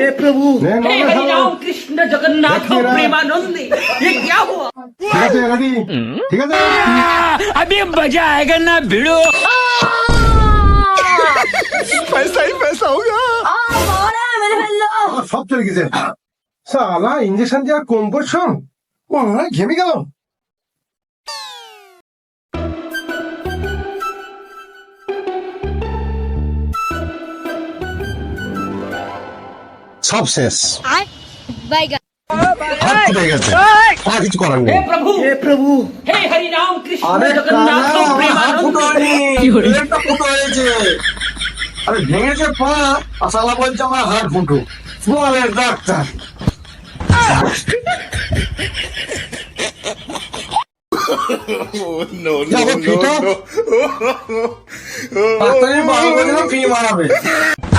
हे प्रभु নে, हे নমস্কার। हरि राम कृष्ण जगन्नाथ देखिए ना। प्रेमानंद ये क्या हुआ ঠিক আছে রেডি ঠিক আছে अभी मजा आएगा ना भिड़ो আমার সব চলে গেছে সালা ইঞ্জেকশন যে আর কম করছো ও ঘেমে গেল সব শেষ। আর কিছু করার নেই। প্রভু। হে প্রভু। হে হরি রাম আরে ভেঙেছে পা আর শালা বলছে আমার হাড় ফুটো। বলে ডাক্তার। no, no, no.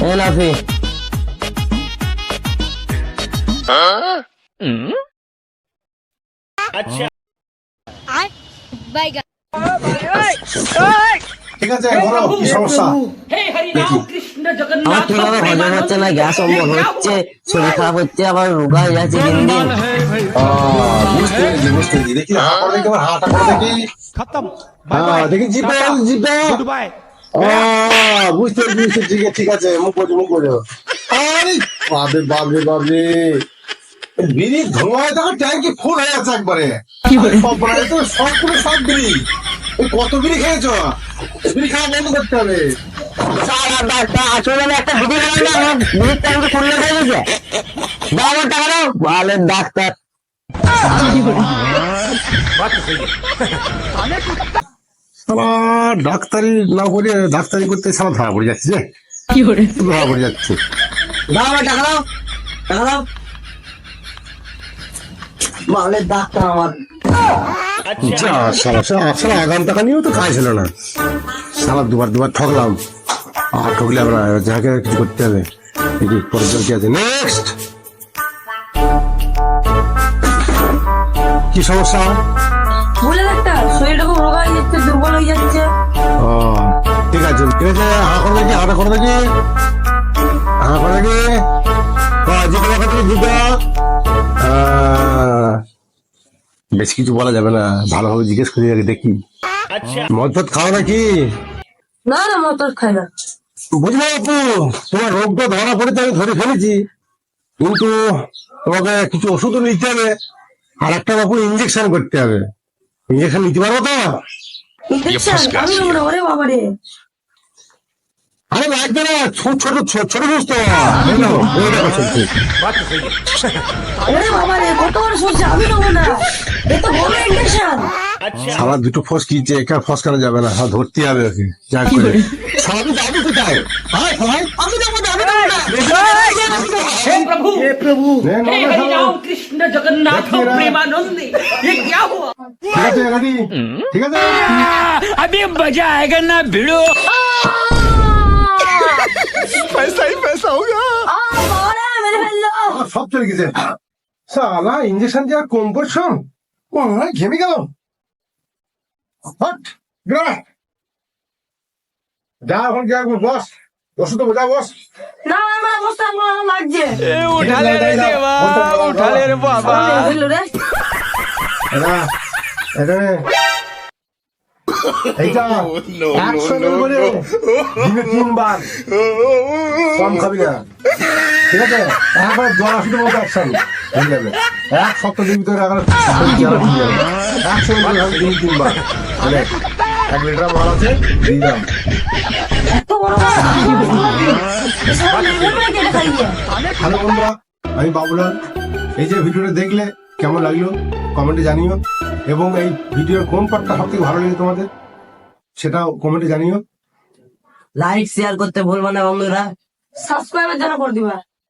এ নাফি আমার হচ্ছে না গ্যাস হচ্ছে শরীর খারাপ হচ্ছে আবার হয়ে যাচ্ছে দেখি জিপে বুঝতে বুঝতে ঠিক আছে ঠিক আছে মুখ করছ মুখ করছ আরে বাবরে বাবরে বাবরে বিড়ি ধোঁয়ায় দেখো ট্যাঙ্কি ফুল হয়ে যাচ্ছে একবারে। সব সবগুলো সব বিড়ি। কত বিড়ি খেয়েছো? বিড়ি খাওয়া বন্ধ করতে হবে। ডাক্তার। ভালো ডাক্তার না করে ডাক্তারি করতে সারা ধরা পড়ে যাচ্ছে যে। ধরা পড়ে যাচ্ছে। দাও টাকা দাও টাকা দাও। ভালো ডাক্তার আমার। যা সালা সালা আগাম টাকা নিয়েও তো কাজ ছিল না। সালা দুবার দুবার ঠকলাম। আর ঠকলে আমরা যাকে কিছু করতে হবে? দেখি পরের কি আছে? নেক্সট কি সমস্যা? বলে ডাক্তার শরীরটা খুব রোগা হয়ে যাচ্ছে দুর্বল হয়ে যাচ্ছে। ও ঠিক আছে। ঠিক আছে হা করে দেখি হাটা করে দেখি। হা করে দেখি। জিজ্ঞাসা করতে জিজ্ঞাসা বেশ কিছু বলা যাবে না। ভালোভাবে জিজ্ঞেস করে আগে দেখি। মদ ফদ খাও নাকি? না না মতর খাই না। বুঝলে আপু তোমার রোগটা ধরা পড়েছে আমি ধরে ফেলেছি। কিন্তু তোমাকে কিছু ওষুধও নিতে হবে আর একটা বাপু ইঞ্জেকশন করতে হবে। ইঞ্জেকশন নিতে পারব তো আরে লাগবে না ছোট ছোট ছোট ছোট সারা দুটো ফস কিনছে একা ফস কেন যাবে না হ্যাঁ ধরতে হবে ওকে যা করে সারা কোথায় হ্যাঁ হ্যাঁ আমি যাব হে প্রভু হে প্রভু নে, हे নমস্কার। हरि राम कृष्ण जगन्नाथ देखिए ना। प्रेमानंद ये क्या हुआ ঠিক আছে রেডি ঠিক আছে अभी मजा आएगा ना भिड़ो আ বাবা রে মেরে ফেললো আমার সব চলে গেছে সালা ইঞ্জেকশন যে আর কম করছো ও ঘেমে গেল হট গ্রা যা এখন যা বস ওষুধ বোঝা বস না না না লাগছে উঠা রে দেবা উঠা রে বাবা মেরে ফেলল রে এটা এটা নে। এইটা একশো এমএল দিনে তিনবার কম খাবি না ঠিক আছে একবার জল আসতে মতো অ্যাকশন হয়ে যাবে এক সপ্তাহ দিন ভিতরে একবার জ্বালা ঠিক যাবে একশো দিন তিনবার মানে এক লিটার মাল আছে দিয়ে হ্যালো বন্ধুরা, আমি বাবুলাল। এই যে ভিডিওটা দেখলে কেমন লাগল কমেন্টে জানিও। এবং এই ভিডিওর কোন পার্টটা সব থেকে ভালো লাগে তোমাদের, সেটাও কমেন্টে জানিও। লাইক শেয়ার করতে ভুলবা না বন্ধুরা। সাবস্ক্রাইবের জন্য করে দিবা।